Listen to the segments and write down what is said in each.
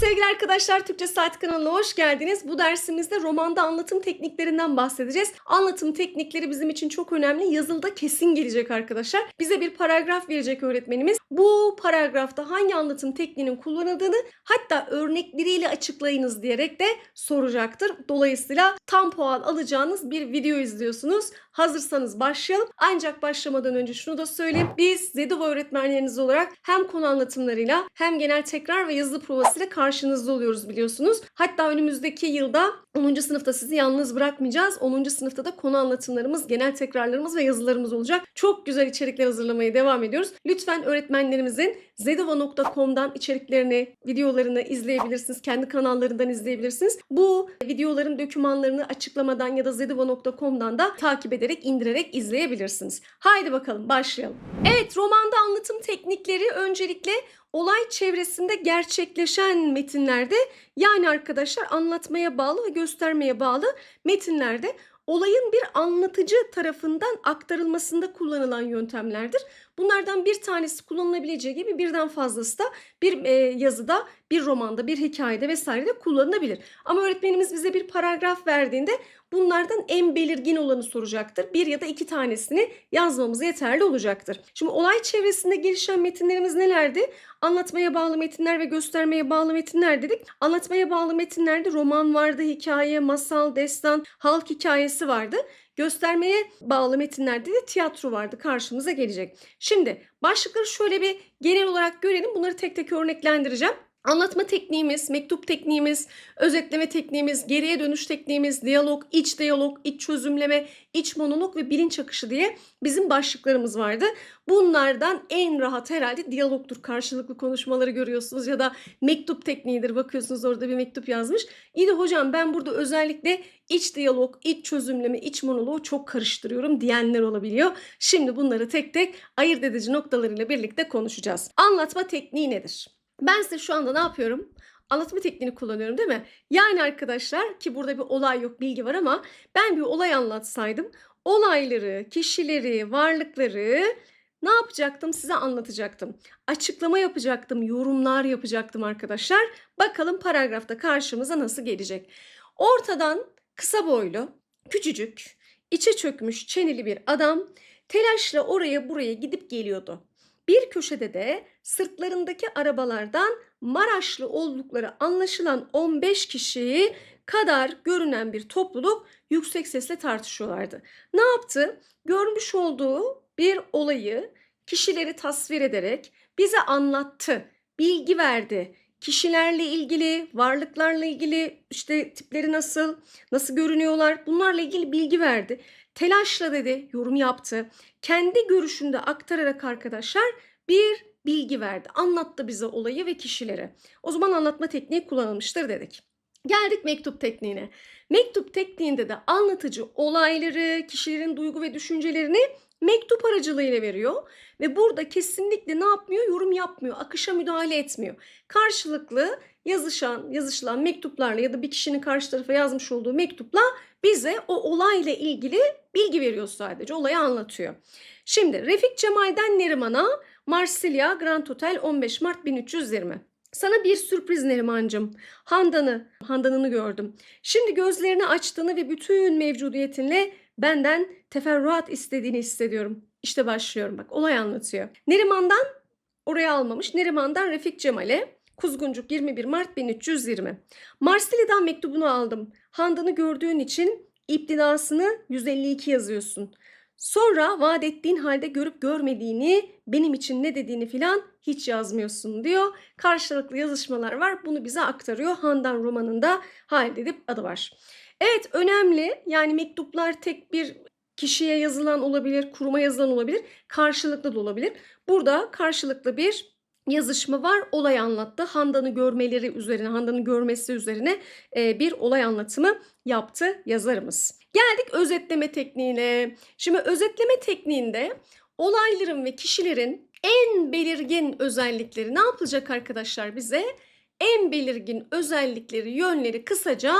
sevgili arkadaşlar Türkçe Saat kanalına hoş geldiniz. Bu dersimizde romanda anlatım tekniklerinden bahsedeceğiz. Anlatım teknikleri bizim için çok önemli. Yazılıda kesin gelecek arkadaşlar. Bize bir paragraf verecek öğretmenimiz. Bu paragrafta hangi anlatım tekniğinin kullanıldığını hatta örnekleriyle açıklayınız diyerek de soracaktır. Dolayısıyla tam puan alacağınız bir video izliyorsunuz. Hazırsanız başlayalım. Ancak başlamadan önce şunu da söyleyeyim. Biz Zedova öğretmenleriniz olarak hem konu anlatımlarıyla hem genel tekrar ve yazılı provasıyla karşınızda oluyoruz biliyorsunuz. Hatta önümüzdeki yılda 10. sınıfta sizi yalnız bırakmayacağız. 10. sınıfta da konu anlatımlarımız, genel tekrarlarımız ve yazılarımız olacak. Çok güzel içerikler hazırlamaya devam ediyoruz. Lütfen öğretmenlerimizin zedova.com'dan içeriklerini, videolarını izleyebilirsiniz. Kendi kanallarından izleyebilirsiniz. Bu videoların dokümanlarını açıklamadan ya da zedova.com'dan da takip ederek, indirerek izleyebilirsiniz. Haydi bakalım başlayalım. Evet, romanda anlatım teknikleri öncelikle olay çevresinde gerçekleşen metinlerde yani arkadaşlar anlatmaya bağlı ve göstermeye bağlı metinlerde olayın bir anlatıcı tarafından aktarılmasında kullanılan yöntemlerdir. Bunlardan bir tanesi kullanılabileceği gibi birden fazlası da bir e, yazıda, bir romanda, bir hikayede vesairede kullanılabilir. Ama öğretmenimiz bize bir paragraf verdiğinde bunlardan en belirgin olanı soracaktır. Bir ya da iki tanesini yazmamız yeterli olacaktır. Şimdi olay çevresinde gelişen metinlerimiz nelerdi? Anlatmaya bağlı metinler ve göstermeye bağlı metinler dedik. Anlatmaya bağlı metinlerde roman vardı, hikaye, masal, destan, halk hikayesi vardı. Göstermeye bağlı metinlerde de tiyatro vardı karşımıza gelecek. Şimdi başlıkları şöyle bir genel olarak görelim. Bunları tek tek örneklendireceğim. Anlatma tekniğimiz, mektup tekniğimiz, özetleme tekniğimiz, geriye dönüş tekniğimiz, diyalog, iç diyalog, iç çözümleme, iç monolog ve bilinç akışı diye bizim başlıklarımız vardı. Bunlardan en rahat herhalde diyalogtur. Karşılıklı konuşmaları görüyorsunuz ya da mektup tekniğidir. Bakıyorsunuz orada bir mektup yazmış. İyi de hocam ben burada özellikle iç diyalog, iç çözümleme, iç monologu çok karıştırıyorum diyenler olabiliyor. Şimdi bunları tek tek ayırt edici noktalarıyla birlikte konuşacağız. Anlatma tekniği nedir? Ben size şu anda ne yapıyorum? Anlatma tekniğini kullanıyorum değil mi? Yani arkadaşlar ki burada bir olay yok bilgi var ama ben bir olay anlatsaydım olayları, kişileri, varlıkları ne yapacaktım? Size anlatacaktım. Açıklama yapacaktım, yorumlar yapacaktım arkadaşlar. Bakalım paragrafta karşımıza nasıl gelecek. Ortadan kısa boylu, küçücük, içe çökmüş çeneli bir adam telaşla oraya buraya gidip geliyordu. Bir köşede de sırtlarındaki arabalardan Maraşlı oldukları anlaşılan 15 kişiyi kadar görünen bir topluluk yüksek sesle tartışıyorlardı. Ne yaptı? Görmüş olduğu bir olayı kişileri tasvir ederek bize anlattı, bilgi verdi. Kişilerle ilgili, varlıklarla ilgili, işte tipleri nasıl, nasıl görünüyorlar bunlarla ilgili bilgi verdi. Telaşla dedi, yorum yaptı. Kendi görüşünde aktararak arkadaşlar bir bilgi verdi. Anlattı bize olayı ve kişileri. O zaman anlatma tekniği kullanılmıştır dedik. Geldik mektup tekniğine. Mektup tekniğinde de anlatıcı olayları, kişilerin duygu ve düşüncelerini mektup aracılığıyla veriyor ve burada kesinlikle ne yapmıyor? Yorum yapmıyor, akışa müdahale etmiyor. Karşılıklı yazışan, yazışılan mektuplarla ya da bir kişinin karşı tarafa yazmış olduğu mektupla bize o olayla ilgili bilgi veriyor sadece. Olayı anlatıyor. Şimdi Refik Cemal'den Neriman'a Marsilya Grand Hotel 15 Mart 1320. Sana bir sürpriz Nerimancığım. Handan'ı, Handan'ını gördüm. Şimdi gözlerini açtığını ve bütün mevcudiyetinle benden teferruat istediğini hissediyorum. İşte başlıyorum bak olay anlatıyor. Neriman'dan oraya almamış. Neriman'dan Refik Cemal'e Kuzguncuk 21 Mart 1320. Marsilya'dan mektubunu aldım. Handan'ı gördüğün için iptidasını 152 yazıyorsun. Sonra vaat ettiğin halde görüp görmediğini, benim için ne dediğini filan hiç yazmıyorsun diyor. Karşılıklı yazışmalar var. Bunu bize aktarıyor. Handan romanında Halid Edip adı var. Evet önemli. Yani mektuplar tek bir kişiye yazılan olabilir, kuruma yazılan olabilir, karşılıklı da olabilir. Burada karşılıklı bir yazışma var. Olay anlattı. Handan'ı görmeleri üzerine, Handan'ı görmesi üzerine e, bir olay anlatımı yaptı yazarımız. Geldik özetleme tekniğine. Şimdi özetleme tekniğinde olayların ve kişilerin en belirgin özellikleri ne yapılacak arkadaşlar bize? En belirgin özellikleri, yönleri kısaca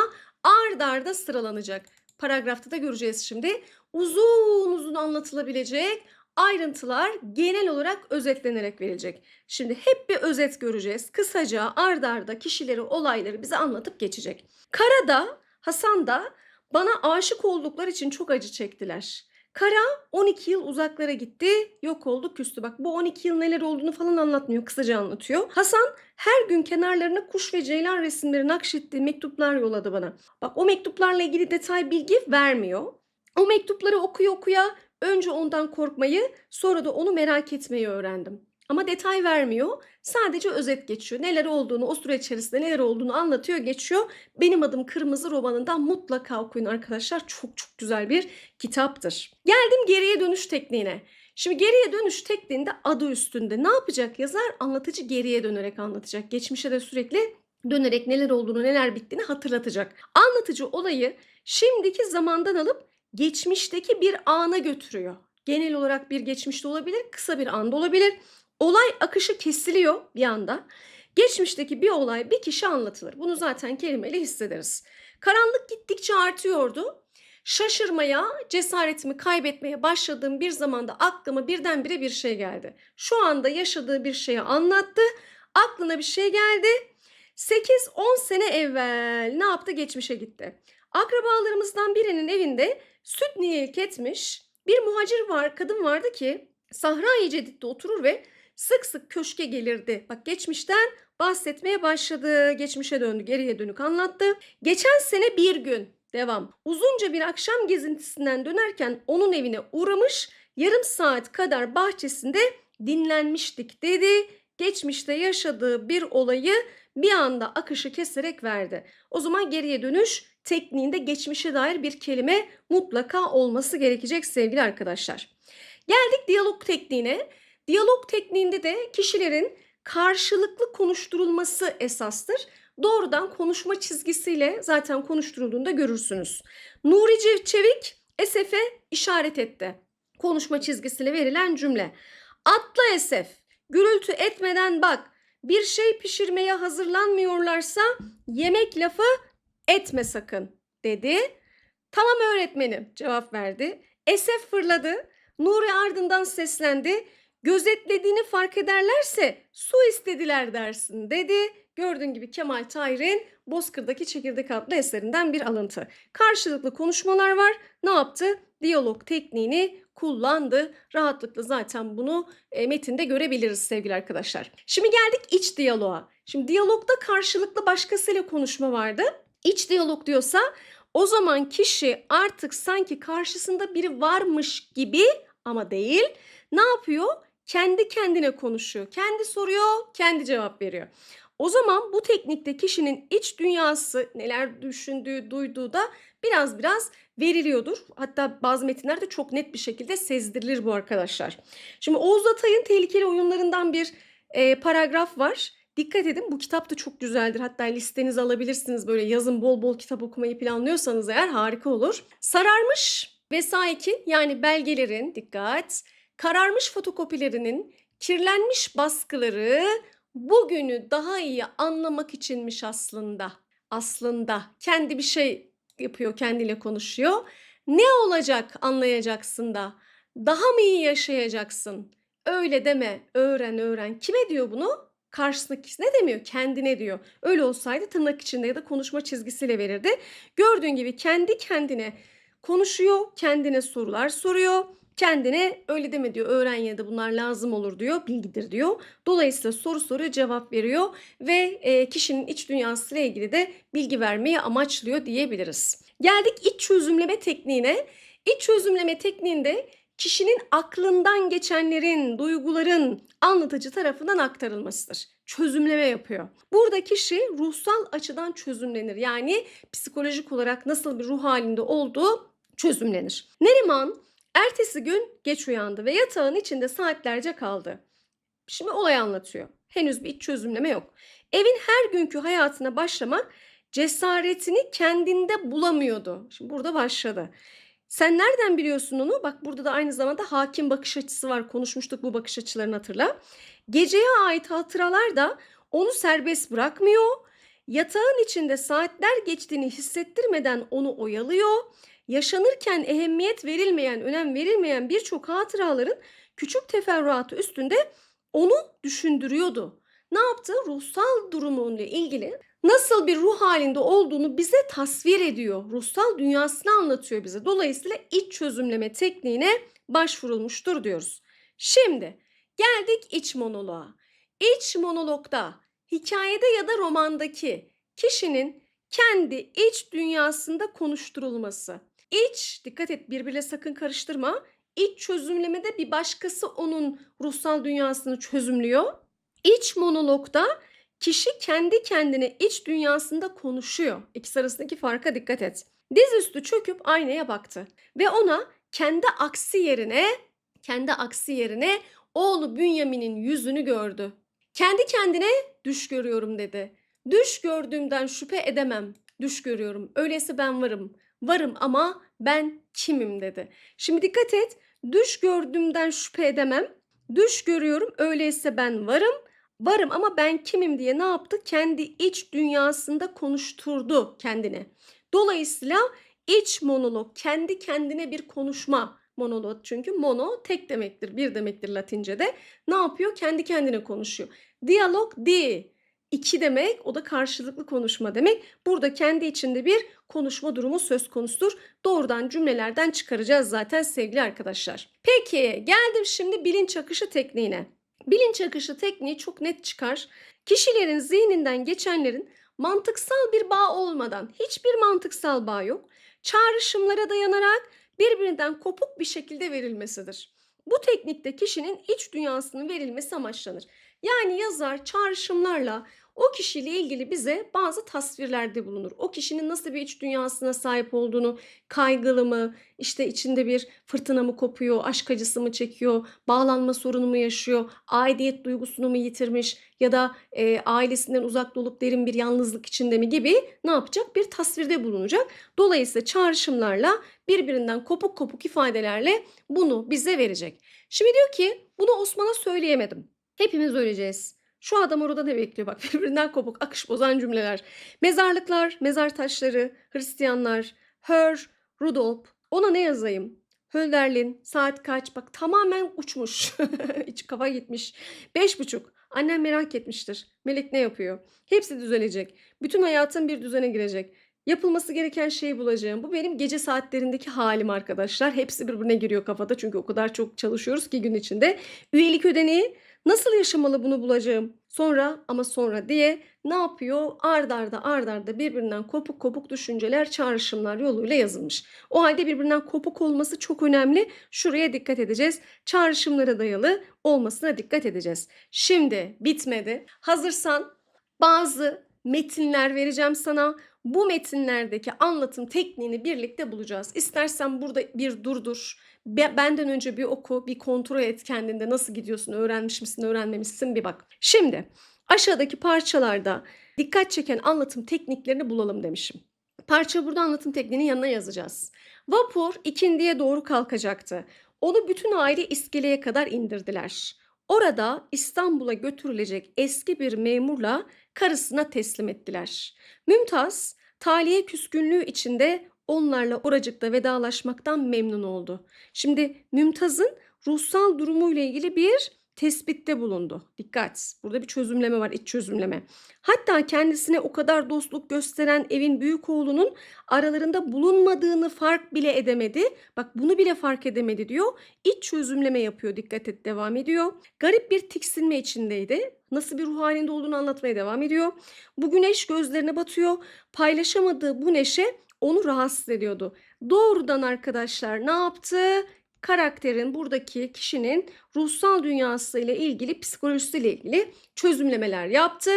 ard arda sıralanacak. Paragrafta da göreceğiz şimdi. Uzun uzun anlatılabilecek Ayrıntılar genel olarak özetlenerek verilecek. Şimdi hep bir özet göreceğiz. Kısaca ard arda kişileri, olayları bize anlatıp geçecek. Kara da Hasan da bana aşık oldukları için çok acı çektiler. Kara 12 yıl uzaklara gitti, yok oldu, küstü. Bak bu 12 yıl neler olduğunu falan anlatmıyor, kısaca anlatıyor. Hasan her gün kenarlarına kuş ve ceylan resimleri nakşettiği mektuplar yolladı bana. Bak o mektuplarla ilgili detay bilgi vermiyor. O mektupları okuya okuya önce ondan korkmayı, sonra da onu merak etmeyi öğrendim. Ama detay vermiyor. Sadece özet geçiyor. Neler olduğunu, o süre içerisinde neler olduğunu anlatıyor, geçiyor. Benim adım Kırmızı romanından mutlaka okuyun arkadaşlar. Çok çok güzel bir kitaptır. Geldim geriye dönüş tekniğine. Şimdi geriye dönüş tekniğinde adı üstünde. Ne yapacak yazar? Anlatıcı geriye dönerek anlatacak. Geçmişe de sürekli dönerek neler olduğunu, neler bittiğini hatırlatacak. Anlatıcı olayı şimdiki zamandan alıp geçmişteki bir ana götürüyor. Genel olarak bir geçmişte olabilir, kısa bir anda olabilir. Olay akışı kesiliyor bir anda. Geçmişteki bir olay bir kişi anlatılır. Bunu zaten kelimeyle hissederiz. Karanlık gittikçe artıyordu. Şaşırmaya, cesaretimi kaybetmeye başladığım bir zamanda aklıma birdenbire bir şey geldi. Şu anda yaşadığı bir şeyi anlattı. Aklına bir şey geldi. 8-10 sene evvel ne yaptı? Geçmişe gitti. Akrabalarımızdan birinin evinde süt niyelik etmiş bir muhacir var, kadın vardı ki Sahra-i Cedid'de oturur ve sık sık köşke gelirdi. Bak geçmişten bahsetmeye başladı. Geçmişe döndü, geriye dönük anlattı. Geçen sene bir gün devam. Uzunca bir akşam gezintisinden dönerken onun evine uğramış, yarım saat kadar bahçesinde dinlenmiştik dedi. Geçmişte yaşadığı bir olayı bir anda akışı keserek verdi. O zaman geriye dönüş tekniğinde geçmişe dair bir kelime mutlaka olması gerekecek sevgili arkadaşlar. Geldik diyalog tekniğine. Diyalog tekniğinde de kişilerin karşılıklı konuşturulması esastır. Doğrudan konuşma çizgisiyle zaten konuşturulduğunda görürsünüz. Nuri Çevik Esef'e işaret etti. Konuşma çizgisiyle verilen cümle. Atla Esef, gürültü etmeden bak. Bir şey pişirmeye hazırlanmıyorlarsa yemek lafı etme sakın dedi. Tamam öğretmenim cevap verdi. Esef fırladı. Nuri ardından seslendi. Gözetlediğini fark ederlerse su istediler dersin dedi. Gördüğün gibi Kemal Tahir'in Bozkır'daki Çekirdek adlı eserinden bir alıntı. Karşılıklı konuşmalar var. Ne yaptı? Diyalog tekniğini kullandı. Rahatlıkla zaten bunu e, metinde görebiliriz sevgili arkadaşlar. Şimdi geldik iç diyaloğa. Şimdi diyalogda karşılıklı başkasıyla konuşma vardı. İç diyalog diyorsa o zaman kişi artık sanki karşısında biri varmış gibi ama değil. Ne yapıyor? Kendi kendine konuşuyor. Kendi soruyor, kendi cevap veriyor. O zaman bu teknikte kişinin iç dünyası neler düşündüğü, duyduğu da biraz biraz veriliyordur. Hatta bazı metinlerde çok net bir şekilde sezdirilir bu arkadaşlar. Şimdi Oğuz Atay'ın tehlikeli oyunlarından bir e, paragraf var. Dikkat edin bu kitap da çok güzeldir. Hatta listenizi alabilirsiniz böyle yazın bol bol kitap okumayı planlıyorsanız eğer harika olur. Sararmış vesaikin yani belgelerin dikkat kararmış fotokopilerinin kirlenmiş baskıları bugünü daha iyi anlamak içinmiş aslında. Aslında kendi bir şey yapıyor, kendiyle konuşuyor. Ne olacak anlayacaksın da. Daha mı iyi yaşayacaksın? Öyle deme, öğren öğren. Kime diyor bunu? Karşısındaki ne demiyor? Kendine diyor. Öyle olsaydı tırnak içinde ya da konuşma çizgisiyle verirdi. Gördüğün gibi kendi kendine konuşuyor, kendine sorular soruyor kendine öyle deme diyor öğren ya da bunlar lazım olur diyor bilgidir diyor. Dolayısıyla soru soruyor cevap veriyor ve e, kişinin iç dünyasıyla ilgili de bilgi vermeyi amaçlıyor diyebiliriz. Geldik iç çözümleme tekniğine. İç çözümleme tekniğinde kişinin aklından geçenlerin, duyguların anlatıcı tarafından aktarılmasıdır. Çözümleme yapıyor. Burada kişi ruhsal açıdan çözümlenir. Yani psikolojik olarak nasıl bir ruh halinde olduğu çözümlenir. Neriman Ertesi gün geç uyandı ve yatağın içinde saatlerce kaldı. Şimdi olay anlatıyor. Henüz bir iç çözümleme yok. Evin her günkü hayatına başlamak cesaretini kendinde bulamıyordu. Şimdi burada başladı. Sen nereden biliyorsun onu? Bak burada da aynı zamanda hakim bakış açısı var. Konuşmuştuk bu bakış açılarını hatırla. Geceye ait hatıralar da onu serbest bırakmıyor. Yatağın içinde saatler geçtiğini hissettirmeden onu oyalıyor yaşanırken ehemmiyet verilmeyen, önem verilmeyen birçok hatıraların küçük teferruatı üstünde onu düşündürüyordu. Ne yaptı? Ruhsal durumuyla ilgili nasıl bir ruh halinde olduğunu bize tasvir ediyor. Ruhsal dünyasını anlatıyor bize. Dolayısıyla iç çözümleme tekniğine başvurulmuştur diyoruz. Şimdi geldik iç monoloğa. İç monologda hikayede ya da romandaki kişinin kendi iç dünyasında konuşturulması. İç, dikkat et birbirle sakın karıştırma. İç çözümlemede bir başkası onun ruhsal dünyasını çözümlüyor. İç monologda kişi kendi kendine iç dünyasında konuşuyor. İkisi arasındaki farka dikkat et. Dizüstü çöküp aynaya baktı ve ona kendi aksi yerine kendi aksi yerine oğlu Bünyamin'in yüzünü gördü. Kendi kendine düş görüyorum dedi. Düş gördüğümden şüphe edemem. Düş görüyorum. Öyleyse ben varım. Varım ama ben kimim dedi. Şimdi dikkat et. Düş gördüğümden şüphe edemem. Düş görüyorum. Öyleyse ben varım. Varım ama ben kimim diye ne yaptı? Kendi iç dünyasında konuşturdu kendini. Dolayısıyla iç monolog kendi kendine bir konuşma monolog çünkü mono tek demektir, bir demektir Latince'de. Ne yapıyor? Kendi kendine konuşuyor. Diyalog di iki demek o da karşılıklı konuşma demek. Burada kendi içinde bir konuşma durumu söz konusudur. Doğrudan cümlelerden çıkaracağız zaten sevgili arkadaşlar. Peki geldim şimdi bilinç akışı tekniğine. Bilinç akışı tekniği çok net çıkar. Kişilerin zihninden geçenlerin mantıksal bir bağ olmadan hiçbir mantıksal bağ yok. Çağrışımlara dayanarak birbirinden kopuk bir şekilde verilmesidir. Bu teknikte kişinin iç dünyasının verilmesi amaçlanır. Yani yazar çağrışımlarla o kişiyle ilgili bize bazı tasvirlerde bulunur. O kişinin nasıl bir iç dünyasına sahip olduğunu, kaygılı mı, işte içinde bir fırtına mı kopuyor, aşk acısı mı çekiyor, bağlanma sorunu mu yaşıyor, aidiyet duygusunu mu yitirmiş ya da e, ailesinden uzak olup derin bir yalnızlık içinde mi gibi ne yapacak? Bir tasvirde bulunacak. Dolayısıyla çağrışımlarla birbirinden kopuk kopuk ifadelerle bunu bize verecek. Şimdi diyor ki bunu Osman'a söyleyemedim. Hepimiz öleceğiz. Şu adam orada ne bekliyor bak birbirinden kopuk akış bozan cümleler. Mezarlıklar, mezar taşları, Hristiyanlar, Her, Rudolf. Ona ne yazayım? Hölderlin, saat kaç? Bak tamamen uçmuş. İç kafa gitmiş. Beş buçuk. Annem merak etmiştir. Melek ne yapıyor? Hepsi düzelecek. Bütün hayatım bir düzene girecek. Yapılması gereken şeyi bulacağım. Bu benim gece saatlerindeki halim arkadaşlar. Hepsi birbirine giriyor kafada çünkü o kadar çok çalışıyoruz ki gün içinde. Üyelik ödeneği Nasıl yaşamalı bunu bulacağım? Sonra ama sonra diye ne yapıyor? Ard arda ard arda birbirinden kopuk kopuk düşünceler, çağrışımlar yoluyla yazılmış. O halde birbirinden kopuk olması çok önemli. Şuraya dikkat edeceğiz. Çağrışımlara dayalı olmasına dikkat edeceğiz. Şimdi bitmedi. Hazırsan bazı metinler vereceğim sana. Bu metinlerdeki anlatım tekniğini birlikte bulacağız. İstersen burada bir durdur benden önce bir oku, bir kontrol et kendinde nasıl gidiyorsun, öğrenmiş misin, öğrenmemişsin bir bak. Şimdi aşağıdaki parçalarda dikkat çeken anlatım tekniklerini bulalım demişim. Parça burada anlatım tekniğinin yanına yazacağız. Vapur ikindiye doğru kalkacaktı. Onu bütün aile iskeleye kadar indirdiler. Orada İstanbul'a götürülecek eski bir memurla karısına teslim ettiler. Mümtaz, taliye küskünlüğü içinde onlarla oracıkta vedalaşmaktan memnun oldu. Şimdi Mümtaz'ın ruhsal durumuyla ilgili bir tespitte bulundu. Dikkat. Burada bir çözümleme var, iç çözümleme. Hatta kendisine o kadar dostluk gösteren evin büyük oğlunun aralarında bulunmadığını fark bile edemedi. Bak bunu bile fark edemedi diyor. İç çözümleme yapıyor. Dikkat et devam ediyor. Garip bir tiksinme içindeydi. Nasıl bir ruh halinde olduğunu anlatmaya devam ediyor. Bu güneş gözlerine batıyor. Paylaşamadığı bu neşe onu rahatsız ediyordu. Doğrudan arkadaşlar ne yaptı? Karakterin buradaki kişinin ruhsal dünyası ile ilgili psikolojisiyle ilgili çözümlemeler yaptı.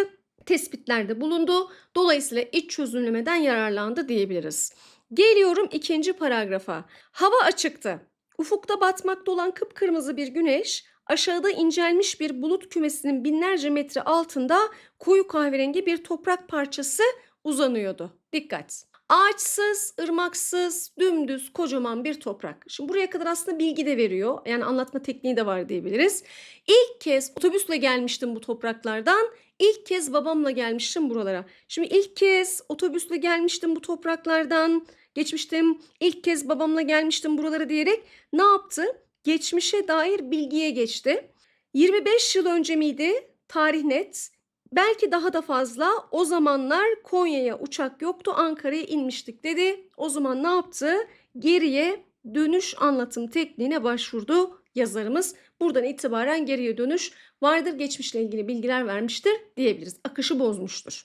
Tespitlerde bulundu. Dolayısıyla iç çözümlemeden yararlandı diyebiliriz. Geliyorum ikinci paragrafa. Hava açıktı. Ufukta batmakta olan kıpkırmızı bir güneş aşağıda incelmiş bir bulut kümesinin binlerce metre altında koyu kahverengi bir toprak parçası uzanıyordu. Dikkat. Ağaçsız, ırmaksız, dümdüz, kocaman bir toprak. Şimdi buraya kadar aslında bilgi de veriyor. Yani anlatma tekniği de var diyebiliriz. İlk kez otobüsle gelmiştim bu topraklardan. İlk kez babamla gelmiştim buralara. Şimdi ilk kez otobüsle gelmiştim bu topraklardan. Geçmiştim. İlk kez babamla gelmiştim buralara diyerek ne yaptı? Geçmişe dair bilgiye geçti. 25 yıl önce miydi? Tarih net. Belki daha da fazla. O zamanlar Konya'ya uçak yoktu. Ankara'ya inmiştik dedi. O zaman ne yaptı? Geriye dönüş anlatım tekniğine başvurdu yazarımız. Buradan itibaren geriye dönüş vardır geçmişle ilgili bilgiler vermiştir diyebiliriz. Akışı bozmuştur.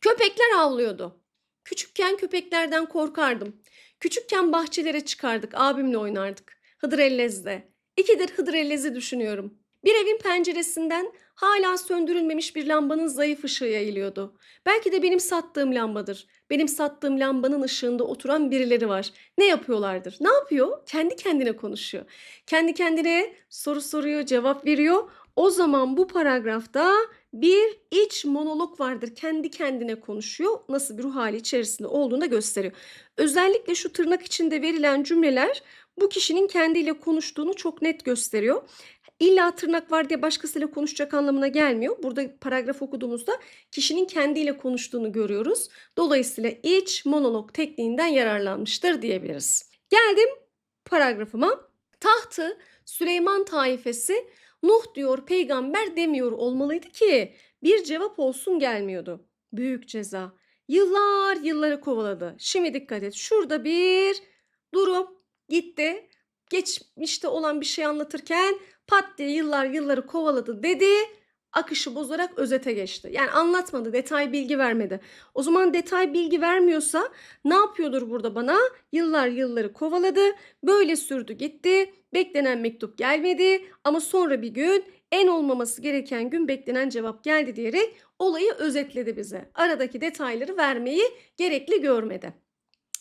Köpekler avlıyordu. Küçükken köpeklerden korkardım. Küçükken bahçelere çıkardık, abimle oynardık. Hıdrellez'de. İkidir Hıdrellez'i düşünüyorum. Bir evin penceresinden hala söndürülmemiş bir lambanın zayıf ışığı yayılıyordu. Belki de benim sattığım lambadır. Benim sattığım lambanın ışığında oturan birileri var. Ne yapıyorlardır? Ne yapıyor? Kendi kendine konuşuyor. Kendi kendine soru soruyor, cevap veriyor. O zaman bu paragrafta bir iç monolog vardır. Kendi kendine konuşuyor. Nasıl bir ruh hali içerisinde olduğunu da gösteriyor. Özellikle şu tırnak içinde verilen cümleler bu kişinin kendiyle konuştuğunu çok net gösteriyor. İlla tırnak var diye başkasıyla konuşacak anlamına gelmiyor. Burada paragraf okuduğumuzda kişinin kendiyle konuştuğunu görüyoruz. Dolayısıyla iç monolog tekniğinden yararlanmıştır diyebiliriz. Geldim paragrafıma. Tahtı Süleyman taifesi Nuh diyor peygamber demiyor olmalıydı ki bir cevap olsun gelmiyordu. Büyük ceza. Yıllar yılları kovaladı. Şimdi dikkat et. Şurada bir durum gitti. Geçmişte olan bir şey anlatırken pat diye yıllar yılları kovaladı dedi. Akışı bozarak özete geçti. Yani anlatmadı, detay bilgi vermedi. O zaman detay bilgi vermiyorsa ne yapıyordur burada bana? Yıllar yılları kovaladı. Böyle sürdü gitti. Beklenen mektup gelmedi ama sonra bir gün en olmaması gereken gün beklenen cevap geldi diyerek olayı özetledi bize. Aradaki detayları vermeyi gerekli görmedi.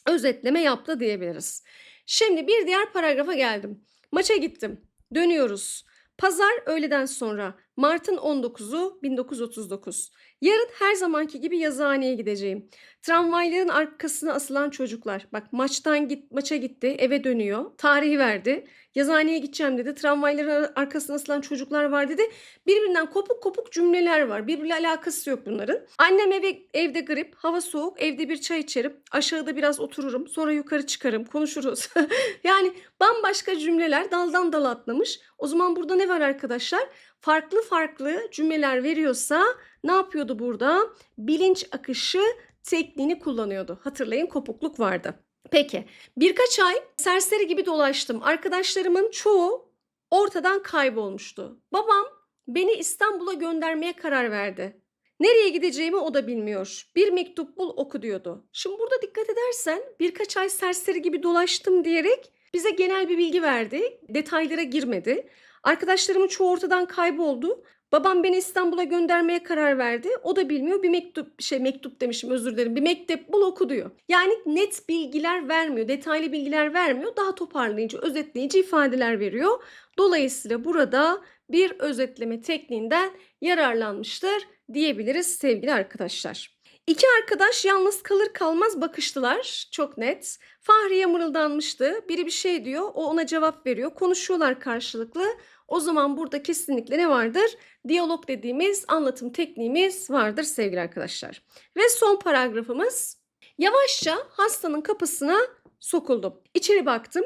Özetleme yaptı diyebiliriz. Şimdi bir diğer paragrafa geldim. Maça gittim. Dönüyoruz. Pazar öğleden sonra Mart'ın 19'u 1939. Yarın her zamanki gibi yazıhaneye gideceğim. Tramvayların arkasına asılan çocuklar. Bak maçtan git maça gitti, eve dönüyor. Tarihi verdi. Yazıhaneye gideceğim dedi. Tramvayların arkasına asılan çocuklar var dedi. Birbirinden kopuk kopuk cümleler var. Birbiriyle alakası yok bunların. Annem eve, evde grip, hava soğuk, evde bir çay içerim. Aşağıda biraz otururum. Sonra yukarı çıkarım, konuşuruz. yani bambaşka cümleler daldan dala atlamış. O zaman burada ne var arkadaşlar? Farklı farklı cümleler veriyorsa ne yapıyordu burada? Bilinç akışı tekniğini kullanıyordu. Hatırlayın kopukluk vardı. Peki birkaç ay serseri gibi dolaştım. Arkadaşlarımın çoğu ortadan kaybolmuştu. Babam beni İstanbul'a göndermeye karar verdi. Nereye gideceğimi o da bilmiyor. Bir mektup bul oku diyordu. Şimdi burada dikkat edersen birkaç ay serseri gibi dolaştım diyerek bize genel bir bilgi verdi. Detaylara girmedi. Arkadaşlarımın çoğu ortadan kayboldu. Babam beni İstanbul'a göndermeye karar verdi. O da bilmiyor. Bir mektup şey mektup demişim özür dilerim. Bir mektup bul oku diyor. Yani net bilgiler vermiyor. Detaylı bilgiler vermiyor. Daha toparlayıcı, özetleyici ifadeler veriyor. Dolayısıyla burada bir özetleme tekniğinden yararlanmıştır diyebiliriz sevgili arkadaşlar. İki arkadaş yalnız kalır kalmaz bakıştılar. Çok net. Fahriye mırıldanmıştı. Biri bir şey diyor. O ona cevap veriyor. Konuşuyorlar karşılıklı. O zaman burada kesinlikle ne vardır? Diyalog dediğimiz anlatım tekniğimiz vardır sevgili arkadaşlar. Ve son paragrafımız. Yavaşça hastanın kapısına sokuldum. İçeri baktım.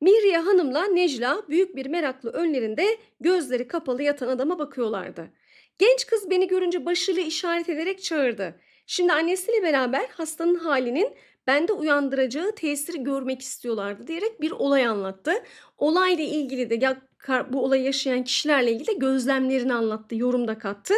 Mihriye Hanım'la Necla büyük bir meraklı önlerinde gözleri kapalı yatan adama bakıyorlardı. Genç kız beni görünce başıyla işaret ederek çağırdı. Şimdi annesiyle beraber hastanın halinin bende uyandıracağı tesiri görmek istiyorlardı diyerek bir olay anlattı. Olayla ilgili de ya bu olayı yaşayan kişilerle ilgili de gözlemlerini anlattı, yorum da kattı.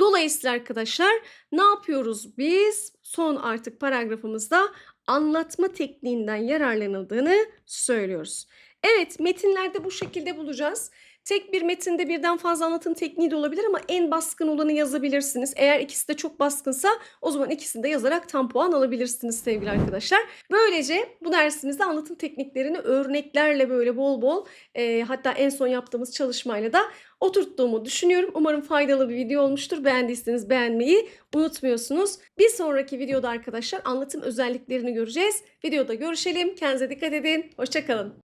Dolayısıyla arkadaşlar ne yapıyoruz biz? Son artık paragrafımızda anlatma tekniğinden yararlanıldığını söylüyoruz. Evet metinlerde bu şekilde bulacağız. Tek bir metinde birden fazla anlatım tekniği de olabilir ama en baskın olanı yazabilirsiniz. Eğer ikisi de çok baskınsa o zaman ikisini de yazarak tam puan alabilirsiniz sevgili arkadaşlar. Böylece bu dersimizde anlatım tekniklerini örneklerle böyle bol bol e, hatta en son yaptığımız çalışmayla da oturttuğumu düşünüyorum. Umarım faydalı bir video olmuştur. Beğendiyseniz beğenmeyi unutmuyorsunuz. Bir sonraki videoda arkadaşlar anlatım özelliklerini göreceğiz. Videoda görüşelim. Kendinize dikkat edin. Hoşçakalın.